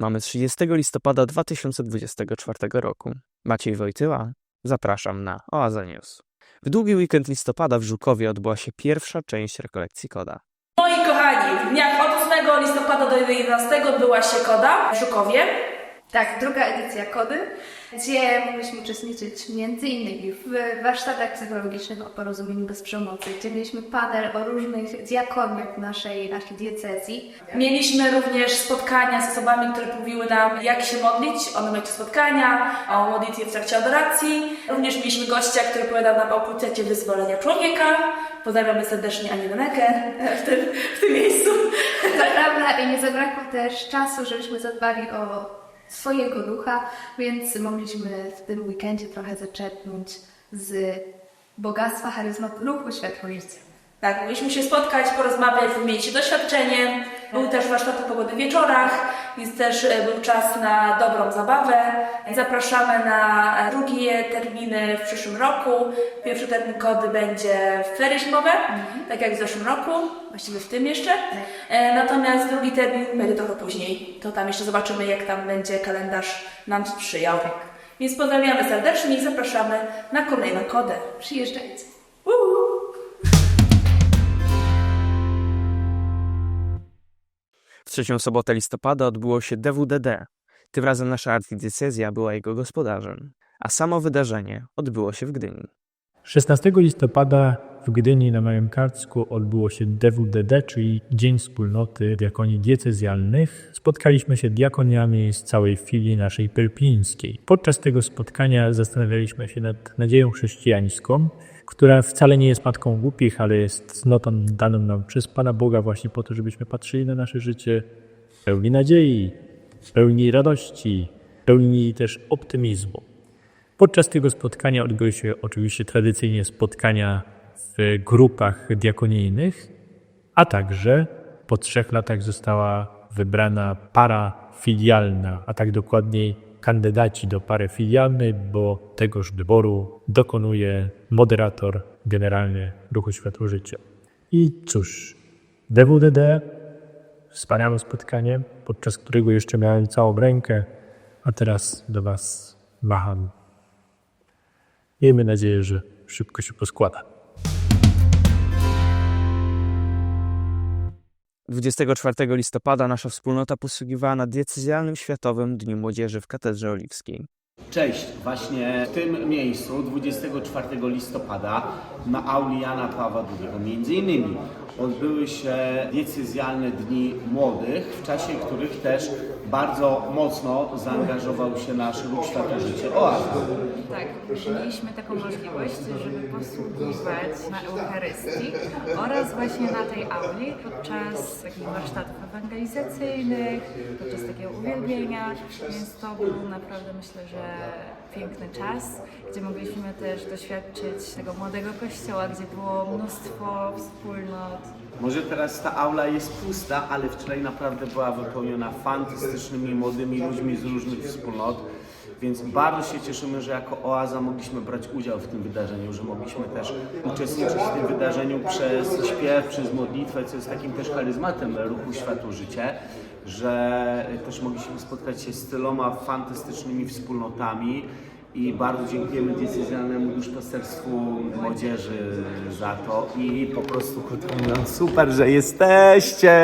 Mamy 30 listopada 2024 roku. Maciej Wojtyła, zapraszam na Oaza News. W długi weekend listopada w Żukowie odbyła się pierwsza część rekolekcji Koda. Moi kochani, w dniach od 8 listopada do 11 odbyła się Koda w Żukowie. Tak, druga edycja Kody, gdzie mogliśmy uczestniczyć m.in. w warsztatach psychologicznych o porozumieniu bez przemocy, gdzie mieliśmy panel o różnych diakoniach naszej, naszej diecezji. Mieliśmy również spotkania z osobami, które mówiły nam, jak się modlić, o numerze spotkania, o modlitwie w trakcie adoracji. Również mieliśmy gościa, który opowiadał nam o procesie wyzwolenia człowieka. Pozdrawiamy serdecznie Anię Donekę w tym, w tym miejscu. To prawda i nie zabrakło też czasu, żebyśmy zadbali o swojego ducha, więc mogliśmy w tym weekendzie trochę zaczerpnąć z bogactwa charyzmatu ruchu światło życia. Tak, mogliśmy się spotkać, porozmawiać, wymienić doświadczenie. Był też warsztat o pogody w wieczorach, więc też e, był czas na dobrą zabawę. Zapraszamy na drugie terminy w przyszłym roku. Pierwszy termin kody będzie w ferie zimowe, tak jak w zeszłym roku, właściwie w tym jeszcze. E, Natomiast drugi termin będzie trochę później. To tam jeszcze zobaczymy, jak tam będzie kalendarz nam sprzyjał. Więc pozdrawiamy serdecznie i zapraszamy na kolejną kodę. Przyjeżdżajcie. Trzecią sobotę listopada odbyło się DWDD. Tym razem nasza archidiecezja była jego gospodarzem, a samo wydarzenie odbyło się w Gdyni. 16 listopada w Gdyni na Małym Karcku odbyło się DWDD, czyli Dzień Wspólnoty Diakonii Diecezjalnych. Spotkaliśmy się diakoniami z całej filii naszej pelpińskiej. Podczas tego spotkania zastanawialiśmy się nad nadzieją chrześcijańską, która wcale nie jest matką głupich, ale jest cnotą daną nam przez Pana Boga właśnie po to, żebyśmy patrzyli na nasze życie pełni nadziei, pełni radości, pełni też optymizmu. Podczas tego spotkania odbyły się oczywiście tradycyjnie spotkania w grupach diakonijnych, a także po trzech latach została wybrana para filialna, a tak dokładniej kandydaci do pary bo tegoż wyboru dokonuje moderator generalny Ruchu Światło Życia. I cóż, DWDD, wspaniałe spotkanie, podczas którego jeszcze miałem całą rękę, a teraz do Was macham Miejmy nadzieję, że szybko się poskłada. 24 listopada nasza wspólnota posługiwała na diecezjalnym Światowym Dniu Młodzieży w Katedrze Oliwskiej. Cześć, właśnie w tym miejscu 24 listopada na auli Jana Pawła II między innymi odbyły się diecezjalne dni młodych, w czasie których też bardzo mocno zaangażował się nasz Światło Życie Oaza. Tak, mieliśmy taką możliwość, żeby posługiwać na Eucharystii oraz właśnie na tej auli podczas takich warsztatów ewangelizacyjnych, podczas takiego uwielbienia, więc to był naprawdę myślę, że piękny czas, gdzie mogliśmy też doświadczyć tego młodego kościoła, gdzie było mnóstwo wspólnot, Może teraz ta aula jest pusta, ale wczoraj naprawdę była wypełniona fantastycznymi młodymi ludźmi z różnych wspólnot. Więc bardzo się cieszymy, że jako Oaza mogliśmy brać udział w tym wydarzeniu, że mogliśmy też uczestniczyć w tym wydarzeniu przez śpiew, przez modlitwę, co jest takim też charyzmatem ruchu Światło Życie, że też mogliśmy spotkać się z tyloma fantastycznymi wspólnotami i bardzo dziękujemy diecezjalnemu duszpasterstwu młodzieży za to i po prostu krótko mówiąc super, że jesteście!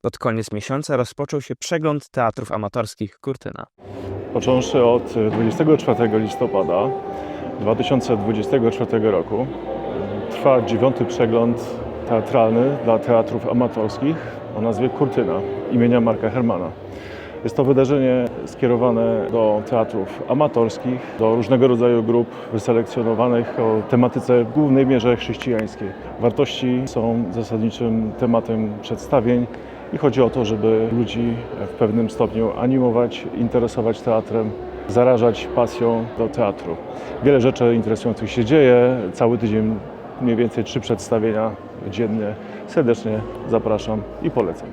Pod koniec miesiąca rozpoczął się przegląd teatrów amatorskich Kurtyna. Począwszy od 24 listopada 2024 roku trwa dziewiąty przegląd teatralny dla teatrów amatorskich o nazwie Kurtyna imienia Marka Hermana. Jest to wydarzenie skierowane do teatrów amatorskich, do różnego rodzaju grup wyselekcjonowanych o tematyce w głównej mierze chrześcijańskiej. Wartości są zasadniczym tematem przedstawień i chodzi o to, żeby ludzi w pewnym stopniu animować, interesować teatrem, zarażać pasją do teatru. Wiele rzeczy interesujących się dzieje, cały tydzień mniej więcej trzy przedstawienia dziennie. Serdecznie zapraszam i polecam.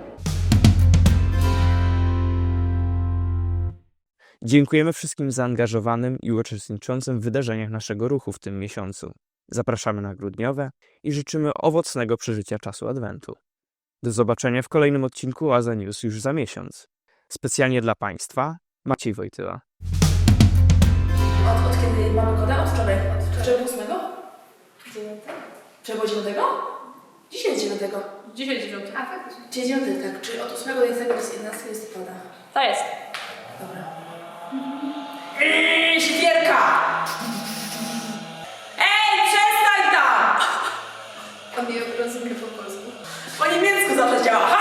Dziękujemy wszystkim zaangażowanym i uczestniczącym w wydarzeniach naszego ruchu w tym miesiącu. Zapraszamy na grudniowe i życzymy owocnego przeżycia czasu Adwentu. Do zobaczenia w kolejnym odcinku Oaza News już za miesiąc. Specjalnie dla Państwa Maciej Wojtyła. Od, od kiedy mamy koda? Od wczoraj. Od wczoraj Dziewiąte? Czego dziewiątego? Dzisiaj jest dziewiątego. Dzisiaj dziewiąty. A faktycznie. Dzisiaj tak. Czyli od 8 do 11 listopada. To jest. Dobra. Eee, siewierka! Ej, przestań tam! On nie rozumie po polsku. Po niemiecku zawsze działa.